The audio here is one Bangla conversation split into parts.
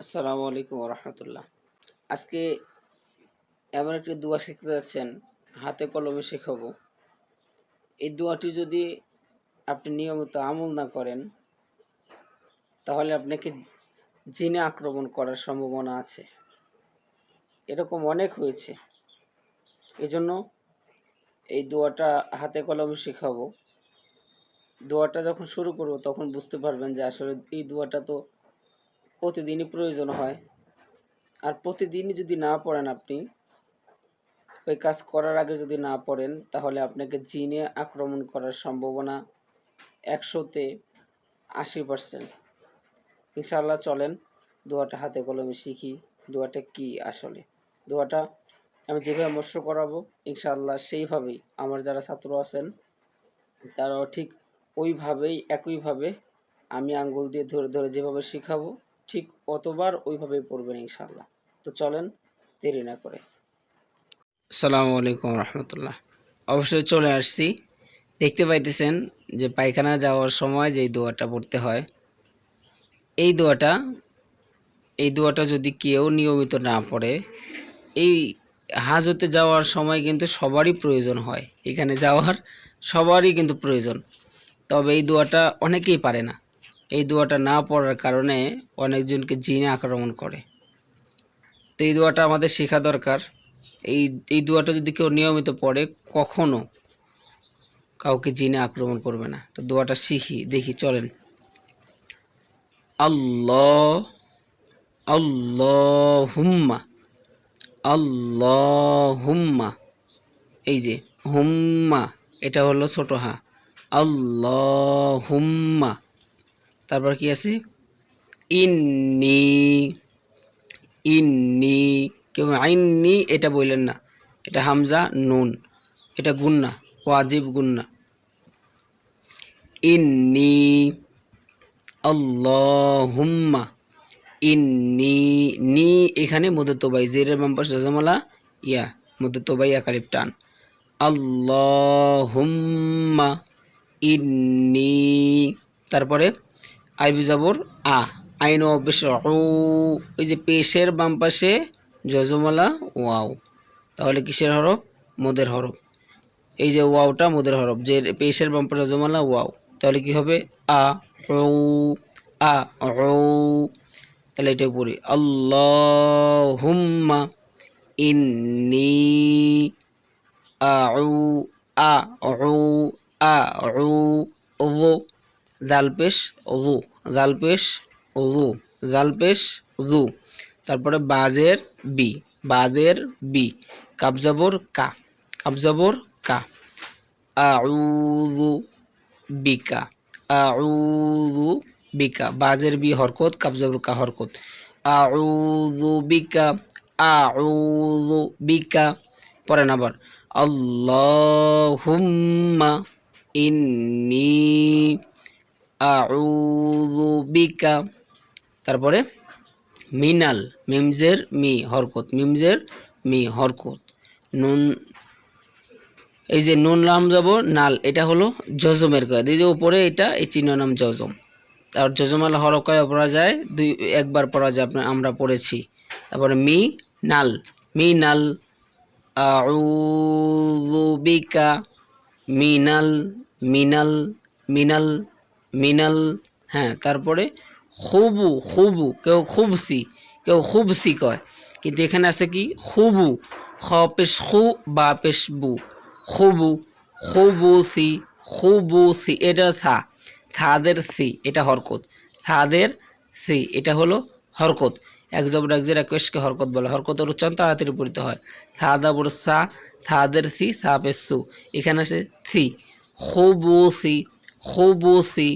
আসসালামু আলাইকুম রহমতুল্লাহ আজকে এমন একটি দোয়া শিখতে যাচ্ছেন, হাতে কলমে শেখাবো। এই দোয়াটি যদি আপনি নিয়মিত আমল না করেন, তাহলে আপনাকে জিনে আক্রমণ করার সম্ভাবনা আছে। এরকম অনেক হয়েছে। এজন্য এই দোয়াটা হাতে কলমে শেখাবো। দোয়াটা যখন শুরু করব, তখন বুঝতে পারবেন যে আসলে এই দোয়াটা তো প্রতিদিনই প্রয়োজন হয়। আর প্রতিদিনই যদি না পড়েন আপনি, ওই কাজ করার আগে যদি না পড়েন, তাহলে আপনাকে জিনে আক্রমণ করার সম্ভাবনা একশোতে আশি পার্সেন্ট ইনশাল্লাহ চলেন, দোয়াটা হাতে কলমে শিখি, দোয়াটা কি আসলে? দোয়াটা আমি যেভাবে মস্য করাবো ইনশাল্লাহ সেইভাবেই। আমার যারা ছাত্র আছেন, তারাও ঠিক ওইভাবেই, একইভাবে আমি আঙ্গুল দিয়ে ধরে ধরে যেভাবে শেখাবো ঠিক অতবার ওইভাবেই পড়বেন ইনশাআল্লাহ। তো চলেন, দেরি না করে। আসসালামু আলাইকুম রহমতুল্লাহ। অবশ্যই চলে আসছি। দেখতে পাইতেছেন যে পায়খানা যাওয়ার সময় যেই দোয়াটা পড়তে হয়, এই দোয়াটা এই দোয়াটা যদি কেউ নিয়মিত না পড়ে, এই হাজতে যাওয়ার সময় কিন্তু সবারই প্রয়োজন হয়। এখানে যাওয়ার সবারই কিন্তু প্রয়োজন। তবে এই দোয়াটা অনেকেই পারে না। এই দোয়াটা না পড়ার কারণে অনেকজনকে জিনে আক্রমণ করে। তো এই দোয়াটা আমাদের শেখা দরকার। এই এই দোয়াটা যদি কেউ নিয়মিত পড়ে, কখনো কাউকে জিনে আক্রমণ করবে না। তো দোয়াটা শিখি, দেখি, চলেন। আল্লাহ আল্লাহ হুম্মা আল্লাহ হুম্মা এই যে, হুম্মা, এটা হলো ছোট হা। আল্লাহ হুম্মা তারপর কি আছে? ইন্নি ইন্নি, কেউ আইননি, এটা বললেন না। এটা হামজা, নুন। এটা গুন্না, ওয়াজিব গুন্না। ইন্নি, আল্লাহুম্মা, ইন্নি, নি, এখানে মুদতবাই জেরের বাম্পার সজমালা ইয়া মুদতবাই একালিপ টান। আল্লাহুম্মা, ইন্নি, তারপরে আইবি যাবর আ, আইন বেশ ওই যে পেশের বাম পাশে যজমালা, ওয়াও। তাহলে কিসের হরফ? মোদের হরফ। এই যে ওয়াওটা মোদের হরফ। যে পেশের বাম পাশে যজমালা, ওয়াও। তাহলে কি হবে? আ ও ও তাহলে এটা পড়ি। আল্লাহুম্মা ইন্নি আউ, আ ও আ ও। জাল পেশ রু জাল পেশ রু জাল পেশ রু তারপরে বাজের বি। বাজের বি। কাবজাবর কা। কাবজাবর কা। আউযু বিকা। আউযু বিকা। বাজের বি হরকত, কাবজাবর কা হরকত। আউযু বিকা। আউযু বিকা। পরেন আবার আল্লাহুম্মা ইন্নী আউযু তারপরে মিনাল, মিমজের মি, হরকত, মিমজের মি, হরকত। নুন, এই যে নুন নাম যাব, নাল, এটা হলো জজমের কাজ এই যে উপরে এটা, এই চিহ্ন নাম জজম। আর জজমাল হরকয় পড়া যায়, দুই, একবার পড়া যায় আপনার আমরা পড়েছি। তারপরে মি, নাল মি নাল মিনাল মিনাল মিনাল মিনাল হ্যাঁ তারপরে খুবু খুবু, কেউ খুবসি কেউ খুবসি কয়। কিন্তু এখানে আছে কি? খুবু, খ পেশ খু, বা পেশ বু। খুবু, খুবুসি খুবুসি, এটা থা। থাদের সি, এটা হরকত। থাদের সি, এটা হলো হরকত। এক জবর এক জের একুশকে হরকত বলে। হরকতের উচ্চারণ তাড়াতাড়ি পড়িতে হয়। সাদা বড় সা, থাদের সি, সা পেশ সু। এখানে আছে সি। খুবুসি খুবুসি,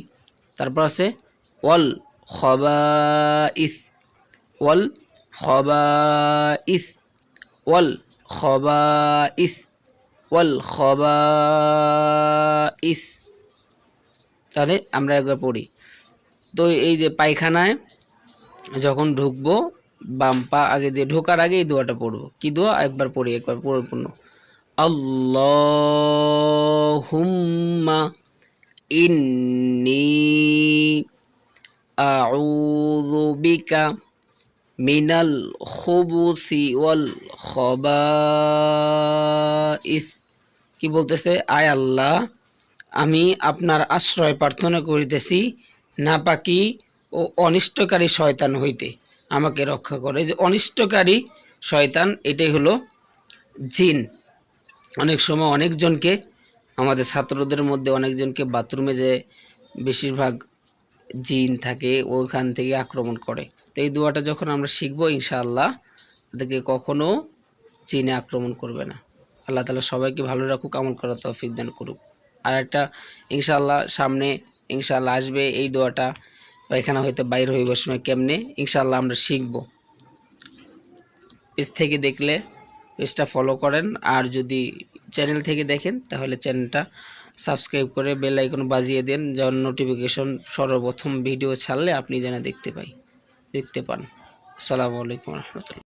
তারপর আছে ওয়াল খবাইস ওয়াল খবাইস ওয়াল খবাইস ওয়াল খবাইস। তাহলে আমরা একবার পড়ি। তো এই যে পায়খানায় যখন ঢুকবো, বাম পা আগে দিয়ে ঢোকার আগে এই দোয়াটা পড়ব। কি দোয়া? একবার পড়ি, একবার পরিপূর্ণ আল্লাহুম্মা আউযু বিকা মিনাল খুবুসি ওয়াল খবাইস কি বলতেছে? আয় আল্লাহ, আমি আপনার আশ্রয় প্রার্থনা করিতেছি নাপাকি ও অনিষ্টকারী শয়তান হইতে। আমাকে রক্ষা করে। যে অনিষ্টকারী শয়তান, এটাই হলো জিন। অনেক সময় অনেকজনকে আমাদের ছাত্রদের মধ্যে অনেকজনকে বাথরুমে যে বেশিরভাগ জিন থাকে, ওইখান থেকে আক্রমণ করে। তো এই দোয়াটা যখন আমরা শিখব, ইনশাআল্লাহ, তাদেরকে কখনো জিনে আক্রমণ করবে না। আল্লাহ তালা সবাইকে ভালো রাখুক, আমল করার তৌফিক দান করুক। আর একটা, ইনশাআল্লাহ, সামনে, ইনশাআল্লাহ আসবে এই দোয়াটা পায়খানা হয়তো বাইর হইবার সময় কেমনে, ইনশাআল্লাহ আমরা শিখব। পেজ থেকে দেখলে পেজটা ফলো করেন। আর যদি চ্যানেল থেকে দেখেন, তাহলে চ্যানেলটা সাবস্ক্রাইব করে বেল আইকন বাজিয়ে দেন, যেন নোটিফিকেশন সর্বপ্রথম ভিডিও ছাড়লে আপনি যেন দেখতে পাই, দেখতে পান। আসসালামু আলাইকুম রহমতুল্লাহ।